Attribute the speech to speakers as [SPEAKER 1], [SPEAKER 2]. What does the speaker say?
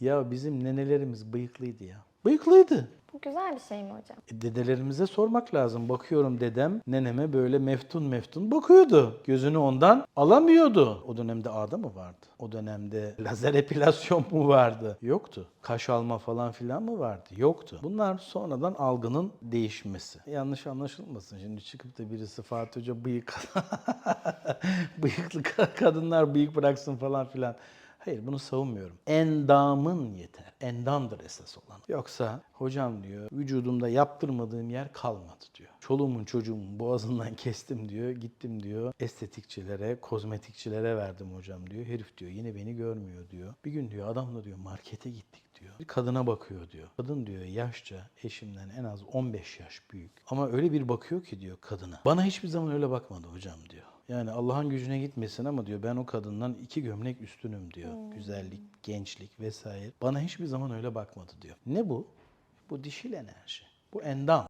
[SPEAKER 1] Ya bizim nenelerimiz bıyıklıydı ya. Bıyıklıydı.
[SPEAKER 2] Bu güzel bir şey mi hocam?
[SPEAKER 1] E, dedelerimize sormak lazım. Bakıyorum dedem neneme böyle meftun meftun bakıyordu. Gözünü ondan alamıyordu. O dönemde ağda mı vardı? O dönemde lazer epilasyon mu vardı? Yoktu. Kaş alma falan filan mı vardı? Yoktu. Bunlar sonradan algının değişmesi. Yanlış anlaşılmasın. Şimdi çıkıp da birisi Fatih Hoca bıyık bıyıklı kadınlar bıyık bıraksın falan filan. Hayır bunu savunmuyorum. Endamın yeter. Endamdır esas olan. Yoksa hocam diyor vücudumda yaptırmadığım yer kalmadı diyor. Çoluğumun çocuğumun boğazından kestim diyor. Gittim diyor estetikçilere, kozmetikçilere verdim hocam diyor. Herif diyor yine beni görmüyor diyor. Bir gün diyor adamla diyor markete gittik diyor. Bir kadına bakıyor diyor. Kadın diyor yaşça eşimden en az 15 yaş büyük. Ama öyle bir bakıyor ki diyor kadına. Bana hiçbir zaman öyle bakmadı hocam diyor. Yani Allah'ın gücüne gitmesin ama diyor ben o kadından iki gömlek üstünüm diyor. Güzellik, gençlik vesaire. Bana hiçbir zaman öyle bakmadı diyor. Ne bu? Bu dişil enerji. Bu endam.